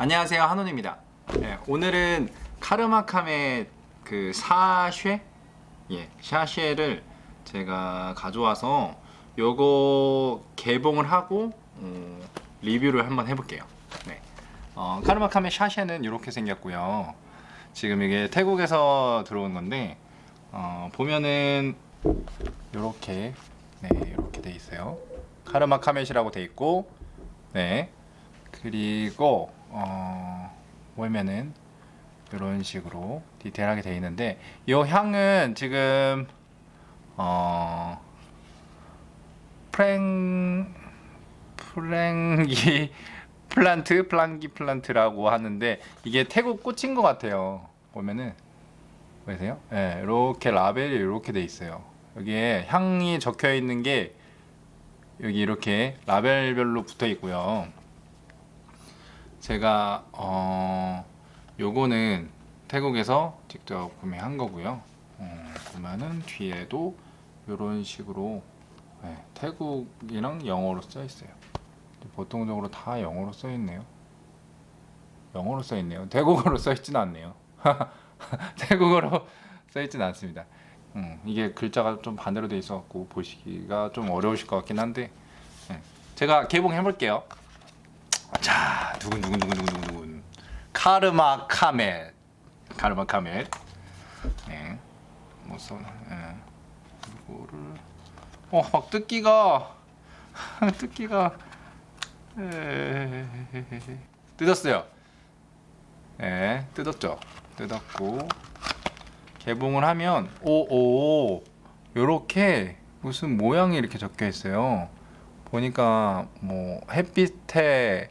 안녕하세요 한원입니다. 네, 오늘은 카르마캄의 그 사쉐, 예, 샤쉐를 제가 가져와서 요거 개봉을 하고 어, 리뷰를 한번 해볼게요. 네, 어, 카르마캄의 샤쉐는 이렇게 생겼고요. 지금 이게 태국에서 들어온 건데 어, 보면은 이렇게 네 이렇게 돼 있어요. 카르마 카멧이라고 돼 있고 네 그리고 어 보면은 이런 식으로 디테일하게 돼 있는데 이 향은 지금 어 프랭 프랭기 플란트 플랑기 플란트라고 하는데 이게 태국 꽃인 것 같아요 보면은 보이세요? 예, 이렇게 라벨이 이렇게 돼 있어요. 여기에 향이 적혀 있는 게 여기 이렇게 라벨별로 붙어 있고요. 제가 어 요거는 태국에서 직접 구매한 거고요. 어, 보면은 뒤에도 이런 식으로 네, 태국이랑 영어로 써 있어요. 보통적으로 다 영어로 써 있네요. 영어로 써 있네요. 태국어로 써 있진 않네요. 태국어로 써 있진 않습니다. 음, 이게 글자가 좀 반대로 돼 있어갖고 보시기가 좀 어려우실 것 같긴 한데 네. 제가 개봉해 볼게요. 자, 두근 두근 두근 두근 두근 카르마 카멜 카르마 카멜 네, 뭐 써? 네. 이거를 어 막 뜯기가 뜯기가 에... 뜯었어요. 네, 뜯었죠. 뜯었고 개봉을 하면 오오 요렇게 무슨 모양이 이렇게 적혀 있어요. 보니까 뭐 햇빛에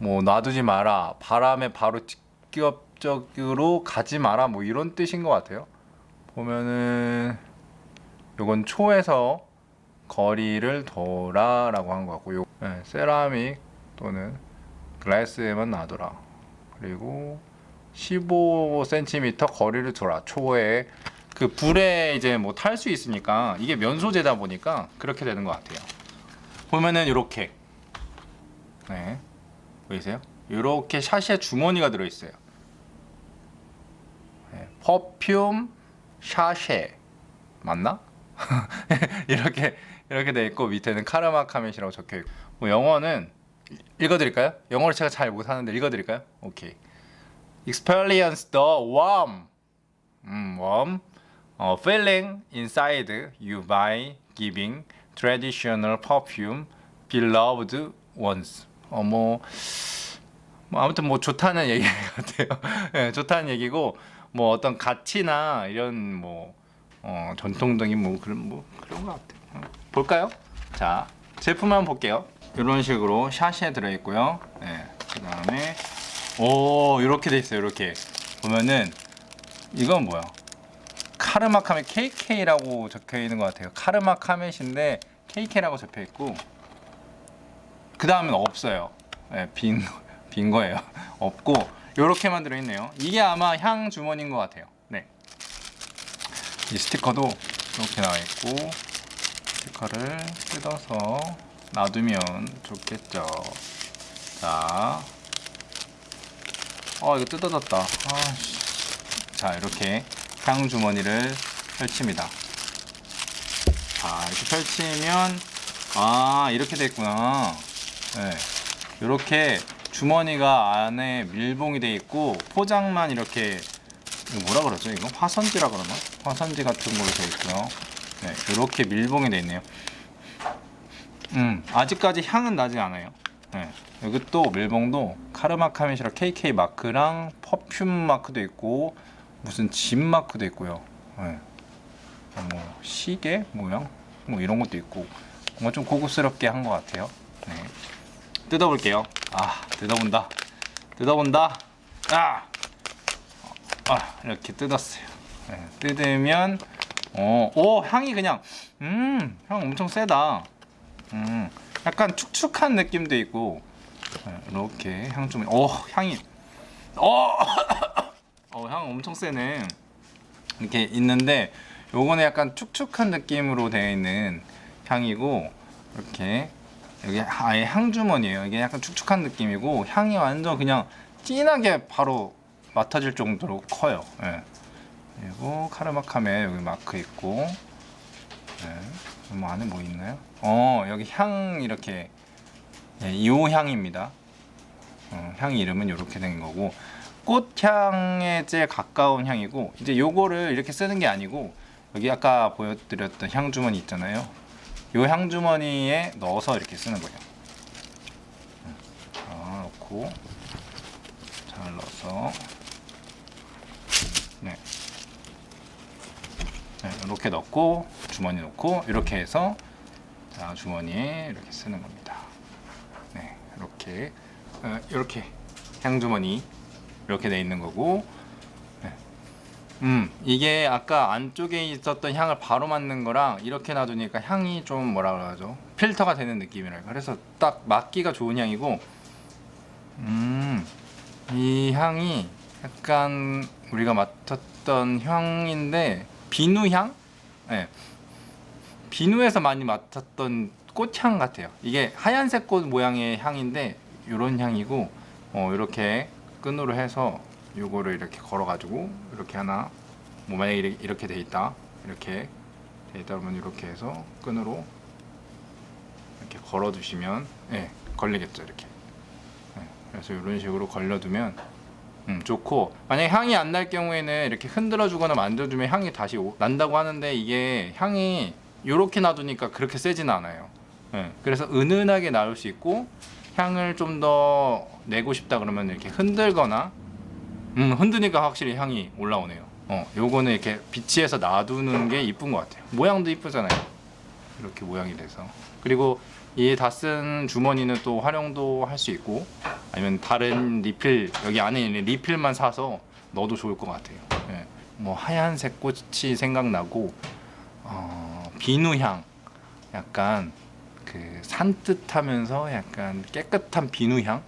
뭐 놔두지 마라 바람에 바로 직접적으로 가지 마라 뭐 이런 뜻인 것 같아요. 보면은 요건 초에서 거리를 둬라라고 한 것 같고 요 네, 세라믹 또는 글라스에만 놔둬라 그리고 15cm 거리를 둬라 초에 그 불에 이제 뭐 탈 수 있으니까 이게 면소재다 보니까 그렇게 되는 것 같아요. 보면은 이렇게 네 보이세요? 이렇게 샤시에 주머니가 들어 있어요. 네, 퍼퓸 샤쉐 맞나? 이렇게 이렇게 돼 있고 밑에는 카르마 카멧이라고 적혀 있고 뭐 영어는 읽어드릴까요? 영어를 제가 잘 못하는데 읽어드릴까요? 오케이. Experience the warm, 음, warm 어, feeling inside you by giving traditional perfume beloved ones. 어, 뭐, 뭐 아무튼 뭐 좋다는 얘기 같아요. 네, 좋다는 얘기고 뭐 어떤 가치나 이런 뭐 어, 전통적인 뭐 그런 뭐 그런 것 같아요. 어, 볼까요? 자 제품 한번 볼게요. 이런 식으로 샤시에 들어 있고요. 네, 그다음에 오 이렇게 돼 있어요. 이렇게 보면은 이건 뭐야? 카르마 카멧 KK라고 적혀 있는 것 같아요. 카르마 카멧인데 KK라고 적혀 있고 그 다음은 없어요. 네, 빈, 빈 거예요. 없고 이렇게만 들어 있네요. 이게 아마 향 주머니인 것 같아요. 네. 이 스티커도 이렇게 나와 있고 스티커를 뜯어서 놔두면 좋겠죠. 자, 어 이거 뜯어졌다. 아씨. 자 이렇게 향 주머니를 펼칩니다. 자 이렇게 펼치면 아 이렇게 됐구나. 네. 이렇게 주머니가 안에 밀봉이 돼 있고 포장만 이렇게 뭐라 그러죠? 이거 화선지라 그러나? 화선지 같은 걸로 돼 있고요. 네, 이렇게 밀봉이 돼 있네요. 음, 아직까지 향은 나지 않아요. 네, 여기 또 밀봉도 카르마 카멧이라 KK 마크랑 퍼퓸 마크도 있고 무슨 집 마크도 있고요. 네. 어, 뭐 시계 모양 뭐 이런 것도 있고 뭔가 좀 고급스럽게 한 것 같아요. 네. 뜯어볼게요. 아 뜯어본다. 뜯어본다. 아, 아 이렇게 뜯었어요. 네, 뜯으면 어, 오 향이 그냥 음 향 엄청 세다. 음 약간 축축한 느낌도 있고 네, 이렇게 향 좀, 오 향이 어, 어, 향 엄청 세네. 이렇게 있는데 요거는 약간 축축한 느낌으로 되어 있는 향이고 이렇게 여기 아예 향 주머니예요. 이게 약간 축축한 느낌이고 향이 완전 그냥 진하게 바로 맡아질 정도로 커요. 예. 그리고 카르마카메 여기 마크 있고, 네. 뭐 안에 뭐 있나요? 어 여기 향 이렇게 예, 이호 향입니다. 어, 향 이름은 이렇게 된 거고 꽃향에 제일 가까운 향이고 이제 요거를 이렇게 쓰는 게 아니고 여기 아까 보여드렸던 향 주머니 있잖아요. 요 향 주머니에 넣어서 이렇게 쓰는 거예요. 음, 자 넣고 잘 넣어서 네. 네, 이렇게 넣고 주머니 넣고 이렇게 해서 자 주머니에 이렇게 쓰는 겁니다. 네, 이렇게 어, 이렇게 향 주머니 이렇게 돼 있는 거고. 네. 음 이게 아까 안쪽에 있었던 향을 바로 맡는 거랑 이렇게 놔두니까 향이 좀 뭐라 그러죠 필터가 되는 느낌이랄까 그래서 딱 맡기가 좋은 향이고 음 이 향이 약간 우리가 맡았던 향인데 비누 향 네. 비누에서 많이 맡았던 꽃향 같아요 이게 하얀색 꽃 모양의 향인데 이런 향이고 어 이렇게 끈으로 해서 요거를 이렇게 걸어 가지고 이렇게 하나 뭐 만약에 이렇게, 돼 있다. 이렇게 돼 있다 그러면 이렇게 해서 끈으로 이렇게 걸어 두시면 예 걸리겠죠 이렇게. 예, 그래서 이런 식으로 걸려두면 음, 좋고. 만약에 향이 안 날 경우에는 이렇게 흔들어 주거나 만져주면 향이 다시 오- 난다고 하는데 이게 향이 이렇게 놔두니까 그렇게 세지는 않아요. 예, 그래서 은은하게 나올 수 있고 향을 좀 더 내고 싶다 그러면 이렇게 흔들거나 음 흔드니까 확실히 향이 올라오네요. 어 요거는 이렇게 비치해서 놔두는 게 이쁜 것 같아요. 모양도 이쁘잖아요. 이렇게 모양이 돼서. 그리고 이 다 쓴 주머니는 또 활용도 할 수 있고 아니면 다른 리필 여기 안에 있는 리필만 사서 넣어도 좋을 것 같아요. 예. 뭐 하얀색 꽃이 생각나고 어, 비누향. 약간 그 산뜻하면서 약간 깨끗한 비누향?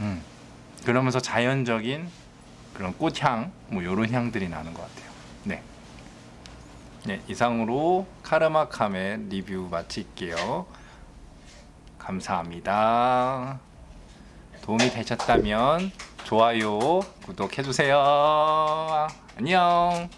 음. 그러면서 자연적인 그런 꽃향 뭐 이런 향들이 나는 것 같아요. 네. 네 이상으로 카르마 카멜 리뷰 마칠게요. 감사합니다. 도움이 되셨다면 좋아요 구독해주세요. 안녕